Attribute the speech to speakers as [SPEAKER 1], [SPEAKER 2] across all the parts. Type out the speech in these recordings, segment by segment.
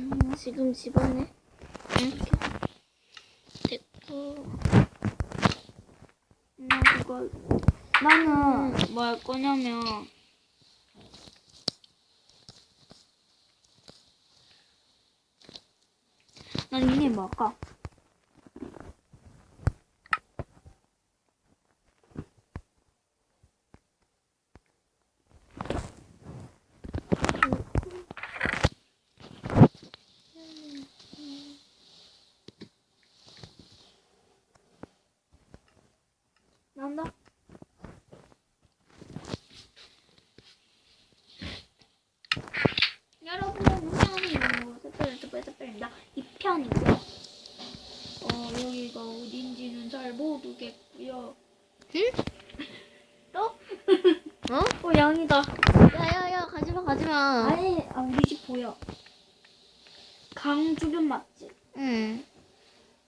[SPEAKER 1] 음, 지금 집안에 이렇게 됐고 나 그거 나는 뭐 할 거냐면 난 이미 뭐 할까? 난다. 여러분, 안녕하세요. 세플세플세플입니다. 이 편이고요. 어, 여기가 어딘지는 잘 모르겠고요.
[SPEAKER 2] 응?
[SPEAKER 1] 또?
[SPEAKER 2] 어?
[SPEAKER 1] 어, 양이다.
[SPEAKER 2] 야야야 가지마.
[SPEAKER 1] 아니, 아, 우리 집 보여. 강 주변 맞지?
[SPEAKER 2] 응.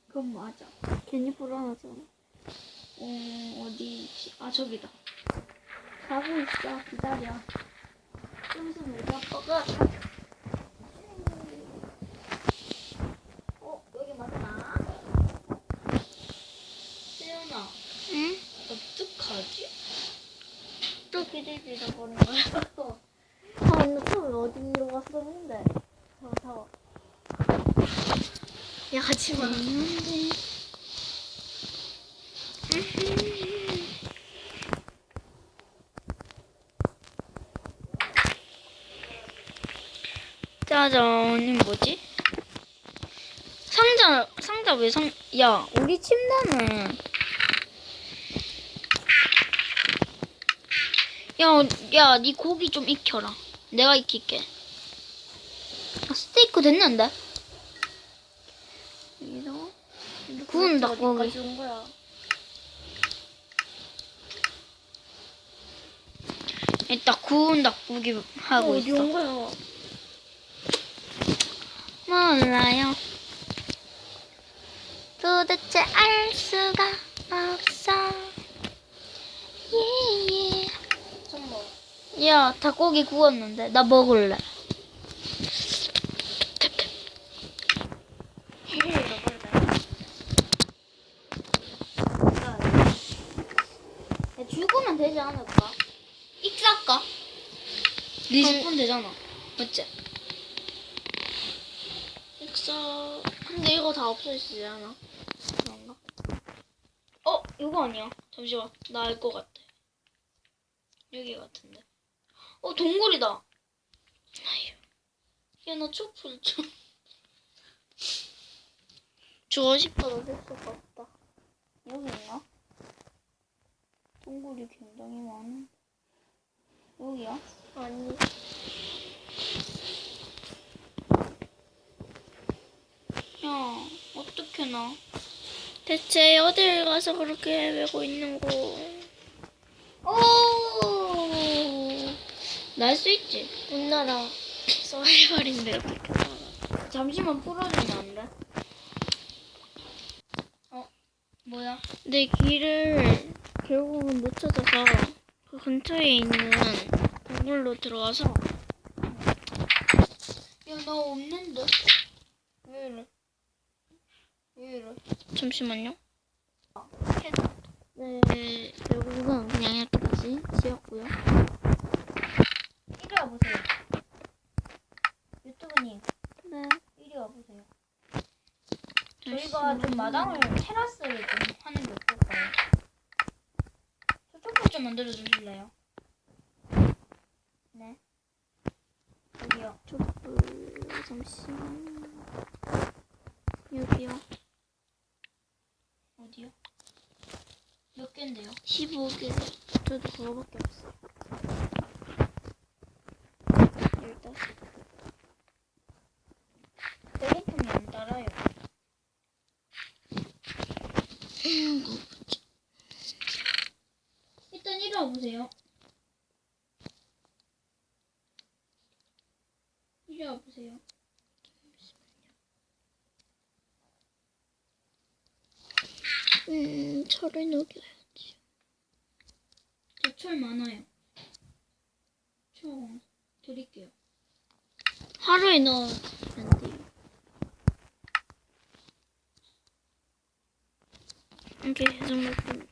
[SPEAKER 1] 그건 맞아. 괜히 불안하잖아. 어, 어디지? 아, 저기다. 가고 있어. 기다려. 좀 있으면 우리 아빠가 다... 어, 여기 맞나? 세연아,
[SPEAKER 2] 응?
[SPEAKER 1] 어떡하지? 또 길을 잃어버린 거야. 아, 근데 처음에 어디로 갔었는데? 저, 저.
[SPEAKER 2] 야 가지마.
[SPEAKER 1] 짜잔, 이 뭐지? 상자, 상자 왜 상, 야, 우리 침대는. 야, 야, 니 고기 좀 익혀라. 내가 익힐게. 아, 스테이크 됐는데? 여기다가 구운 닭고기.
[SPEAKER 2] 온 거야?
[SPEAKER 1] 일단 구운 닭고기 하고
[SPEAKER 2] 어디
[SPEAKER 1] 있어.
[SPEAKER 2] 온 거야?
[SPEAKER 1] 몰라요. 도대체 알 수가 없어. 예예.
[SPEAKER 2] 잠깐만.
[SPEAKER 1] 야, 닭고기 구웠는데 나 먹을래.
[SPEAKER 2] 이거 잃어버렸다.
[SPEAKER 1] 야, 죽으면 되지 않을까? 익살까? 네
[SPEAKER 2] 한-
[SPEAKER 1] 10분 되잖아. 맞지? 익사. 근데 이거 다 없어지지 않아? 그런가? 어, 이거 아니야. 잠시만. 나 알 것 같아. 여기 같은데. 어, 동굴이다. 아유. 야, 나 촛불 좀. 주고 싶어도 될 수가 없다. 여기 있나? 동굴이 굉장히 많은. 여기야?
[SPEAKER 2] 아니.
[SPEAKER 1] 야, 어떻게 나? 대체 어딜 가서 그렇게 헤매고 있는 거? 오! 날 수 있지?
[SPEAKER 2] 운나라.
[SPEAKER 1] 서해발인데 어떻게 살아? 잠시만 풀어주면 안 돼? 어, 뭐야? 내 길을 결국은 못 찾아서 그 근처에 있는 동굴로 들어가서 야, 나 없는데? 왜 이래? 왜 이래? 잠시만요. 네, 결국은 그냥 이렇게 다시 지웠고요.
[SPEAKER 2] 이리 와보세요. 유튜브님,
[SPEAKER 1] 네.
[SPEAKER 2] 이리 와보세요. 저희가 좀 마당을 테라스를 좀 하는 게 어떨까요?
[SPEAKER 1] 저 촛불 좀 만들어 주실래요?
[SPEAKER 2] 네. 여기요.
[SPEAKER 1] 촛불 잠시만 여기요 어디요? 몇 개인데요? 15개 저도 그거밖에 없어요 일단 따라요 음, 뭐 보자. 일단 이리 와보세요 주세요. 음, 철을 녹여야지. 저 철 많아요. 철 드릴게요. 하루에 넣으면 돼요.
[SPEAKER 2] 이렇게 계속
[SPEAKER 1] 먹고.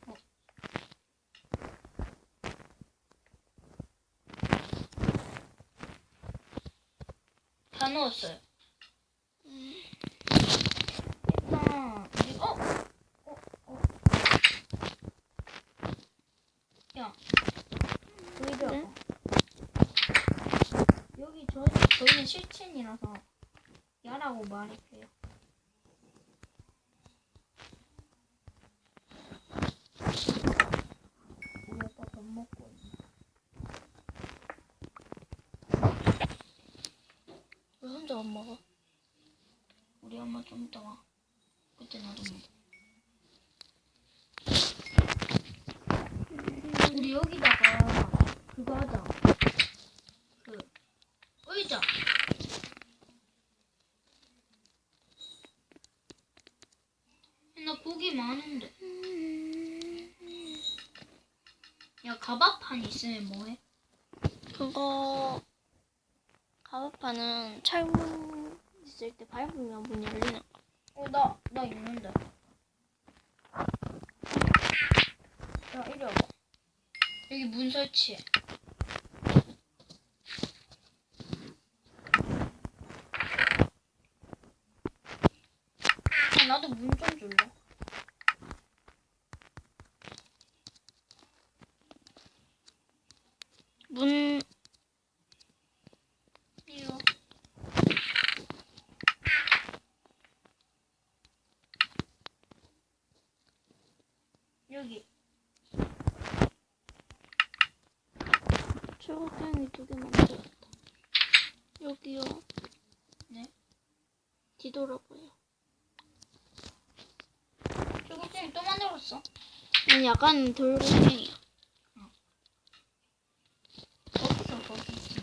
[SPEAKER 1] 넣었어요.
[SPEAKER 2] 음.
[SPEAKER 1] 일단 우리 어? 어? 어? 야.
[SPEAKER 2] 네?
[SPEAKER 1] 여기 저희 저희는 실친이라서 야라고 말할게요. 우리 오빠 밥 먹고 있네.
[SPEAKER 2] 왜 혼자 안 먹어?
[SPEAKER 1] 우리 엄마 좀 이따 와. 그때 나도 먹어. 우리 여기다가 그거 하자. 그 의자. 나 고기 많은데. 야 가바판 있으면 뭐해?
[SPEAKER 2] 그거 가바파는 철문 있을 때 밟으면 문 열리는 거.
[SPEAKER 1] 어 나 나 있는데. 야 이리 와봐. 여기 문 설치해. 아, 나도 문 좀 줄래?
[SPEAKER 2] 문
[SPEAKER 1] 이리 와. 여기.
[SPEAKER 2] 출국장이 두개 만들었다. 여기요.
[SPEAKER 1] 네.
[SPEAKER 2] 뒤돌아봐요.
[SPEAKER 1] 초록색이 또 만들었어.
[SPEAKER 2] 아니 약간 돌고갱이야.
[SPEAKER 1] 없어 거기 있어.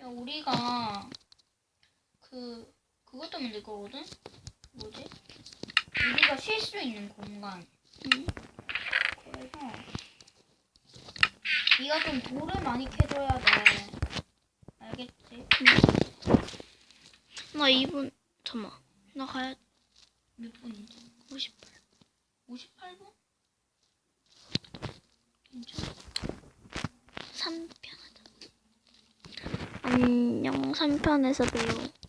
[SPEAKER 1] 야 우리가 그 그것도 만들 거거든. 뭐지? 우리가 쉴 수 있는 공간.
[SPEAKER 2] 응.
[SPEAKER 1] 그래서 네가 좀 돌을 많이 캐줘야 돼. 알겠지?
[SPEAKER 2] 나 2분 잠만. 나 가야
[SPEAKER 1] 몇 분이지?
[SPEAKER 2] 58.
[SPEAKER 1] 58분? 괜찮아.
[SPEAKER 2] 3편 하자. 안녕 3편에서 봬요.